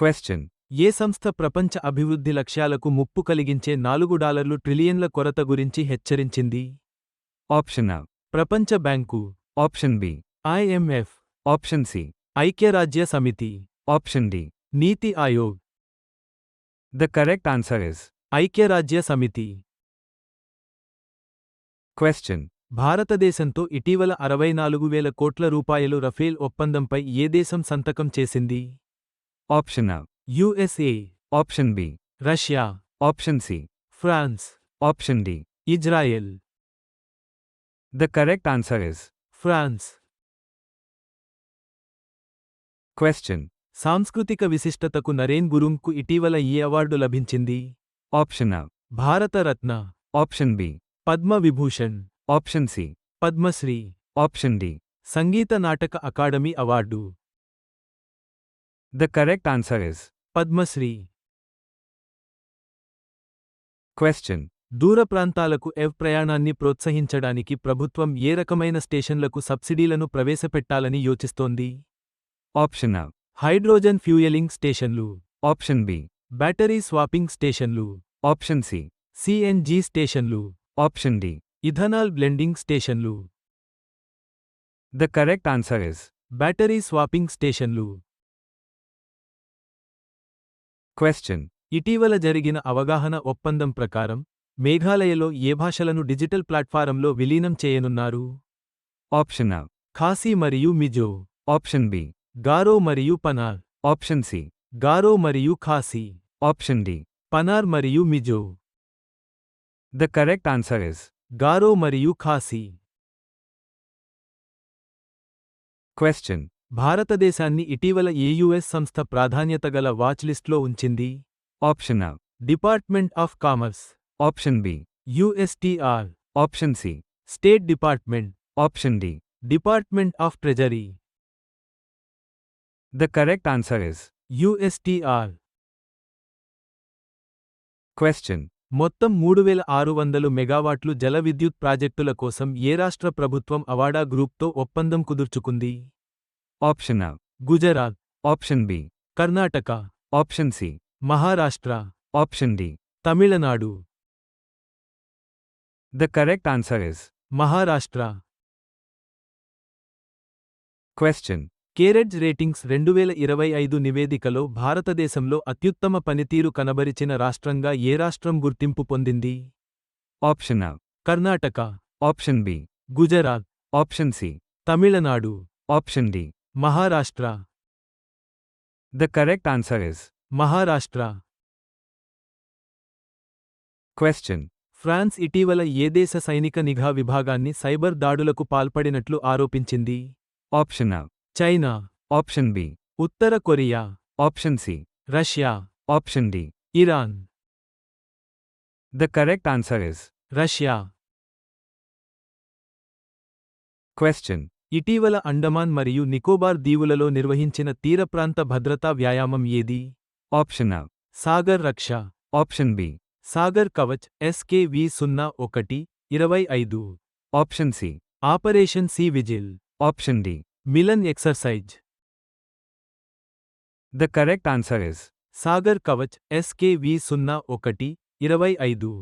Question. ఏ సంస్థ ప్రపంచ అభివృద్ధి లక్ష్యాలకు ముప్పు కలిగించే నాలుగు డాలర్లు ట్రిలియన్ల కొరత గురించి హెచ్చరించింది Option A. ప్రపంచ bank Option B. IMF Option C. ఐక్యరాజ్య సమితి Option D. NITI Aayog The correct answer is. ఐక్యరాజ్య సమితి Question. భారతదేశంతో ఇటీవల అరవై నాలుగు వేల కోట్ల రూపాయలు రఫేల్ ఒప్పందంపై ఏ దేశం సంతకం చేసింది Option A. USA Option B. Russia Option C. France Option D. Israel The correct answer is. France Question. సాంస్కృతిక విశిష్టతకు నరేన్ గురుంగ్కు ఇటీవల ఈ అవార్డు లభించింది Option A. Bharat Ratna Option B. Padma Vibhushan Option C. Padmashri Option D. Sangeet Natak academy award The correct answer is. Padmashri Question. దూర ప్రాంతాలకు ఎవ్ ప్రయాణాన్ని ప్రోత్సహించడానికి ప్రభుత్వం ఏ రకమైన స్టేషన్లకు సబ్సిడీలను ప్రవేశపెట్టాలని యోచిస్తోంది Option A. హైడ్రోజన్ ఫ్యూయలింగ్ స్టేషన్లు Option B. బ్యాటరీ స్వాపింగ్ స్టేషన్లు Option C. సిఎన్జి స్టేషన్లు Option D. ఇథనాల్ బ్లెండింగ్ స్టేషన్లు The correct answer is. Battery swapping స్టేషన్లు Question. ఇటీవల జరిగిన అవగాహన ఒప్పందం ప్రకారం మేఘాలయలో ఏ భాషలను డిజిటల్ ప్లాట్ఫారంలో విలీనం చేయనున్నారు Option A. ఖాసీ మరియు మిజో Option B. గారో మరియు పనార్ Option C. గారో మరియు ఖాసీ Option D. పనార్ మరియు Mizo The correct answer is. గారో మరియు ఖాసీ Question. భారతదేశాన్ని ఇటీవల ఏ యుఎస్ సంస్థ ప్రాధాన్యత గల వాచ్ లిస్ట్లో ఉంచింది Option A. Department of commerce Option B. USTR Option C. State department Option D. Department of treasury The correct answer is. USTR Question. మొత్తం మూడు వేల ఆరు వందలు మెగావాట్లు జల విద్యుత్ ప్రాజెక్టుల కోసం ఏ రాష్ట్ర ప్రభుత్వం అవాడా గ్రూప్తో ఒప్పందం కుదుర్చుకుంది Option A. Gujarat Option B. Karnataka Option C. Maharashtra Option D. Tamil Nadu The correct answer is. Maharashtra Question. CareEdge ratings రెండు వేల ఇరవై ఐదు నివేదికలో భారతదేశంలో అత్యుత్తమ పనితీరు కనబరిచిన రాష్ట్రంగా ఏ రాష్ట్రం గుర్తింపు పొందింది Option A. Karnataka Option B. Gujarat Option C. Tamil Nadu Option D. Maharashtra. The correct answer is Maharashtra. Question France ఇటీవల ఏ దేశ సైనిక నిఘా విభాగాన్ని సైబర్ దాడులకు పాల్పడినట్లు ఆరోపించింది? Option China. Option B Uttara Korea. Option C Russia. Option D Iran. The correct answer is Russia. Question ఇటీవల అండమాన్ మరియు నికోబార్ దీవులలో నిర్వహించిన తీరప్రాంత భద్రతా వ్యాయామం ఏది A. Sagar Raksha Option B. Sagar Kavach S K V సున్నా ఒకటి ఇరవై ఐదు Option C. Operation sea vigil Option D. Milan exercise The correct answer is. Sagar Kavach SKV సున్నా ఒకటి ఇరవై ఐదు